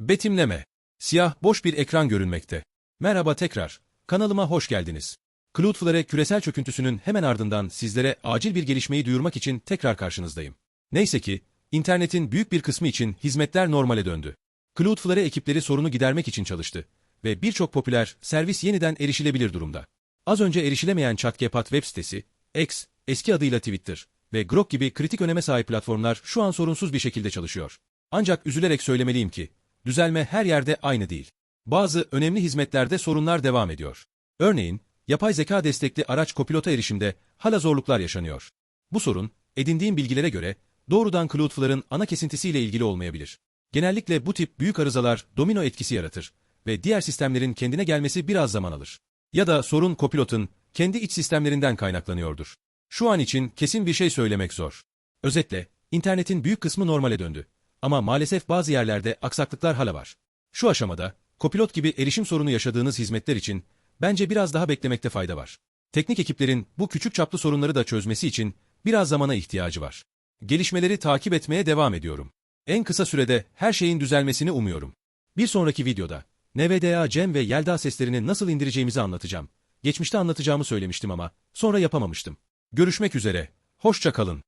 Betimleme. Siyah, boş bir ekran görünmekte. Merhaba tekrar. Kanalıma hoş geldiniz. Cloudflare küresel çöküntüsünün hemen ardından sizlere acil bir gelişmeyi duyurmak için tekrar karşınızdayım. Neyse ki, internetin büyük bir kısmı için hizmetler normale döndü. Cloudflare ekipleri sorunu gidermek için çalıştı ve birçok popüler servis yeniden erişilebilir durumda. Az önce erişilemeyen ChatGPT web sitesi, X, eski adıyla Twitter ve Grok gibi kritik öneme sahip platformlar şu an sorunsuz bir şekilde çalışıyor. Ancak üzülerek söylemeliyim ki, düzelme her yerde aynı değil. Bazı önemli hizmetlerde sorunlar devam ediyor. Örneğin, yapay zeka destekli araç kopilota erişimde hala zorluklar yaşanıyor. Bu sorun, edindiğim bilgilere göre doğrudan Cloudflare'ın ana kesintisiyle ilgili olmayabilir. Genellikle bu tip büyük arızalar domino etkisi yaratır ve diğer sistemlerin kendine gelmesi biraz zaman alır. Ya da sorun kopilotun kendi iç sistemlerinden kaynaklanıyordur. Şu an için kesin bir şey söylemek zor. Özetle, internetin büyük kısmı normale döndü. Ama maalesef bazı yerlerde aksaklıklar hala var. Şu aşamada, kopilot gibi erişim sorunu yaşadığınız hizmetler için bence biraz daha beklemekte fayda var. Teknik ekiplerin bu küçük çaplı sorunları da çözmesi için biraz zamana ihtiyacı var. Gelişmeleri takip etmeye devam ediyorum. En kısa sürede her şeyin düzelmesini umuyorum. Bir sonraki videoda NVDA, Cem ve Yelda seslerini nasıl indireceğimizi anlatacağım. Geçmişte anlatacağımı söylemiştim ama sonra yapamamıştım. Görüşmek üzere, hoşça kalın.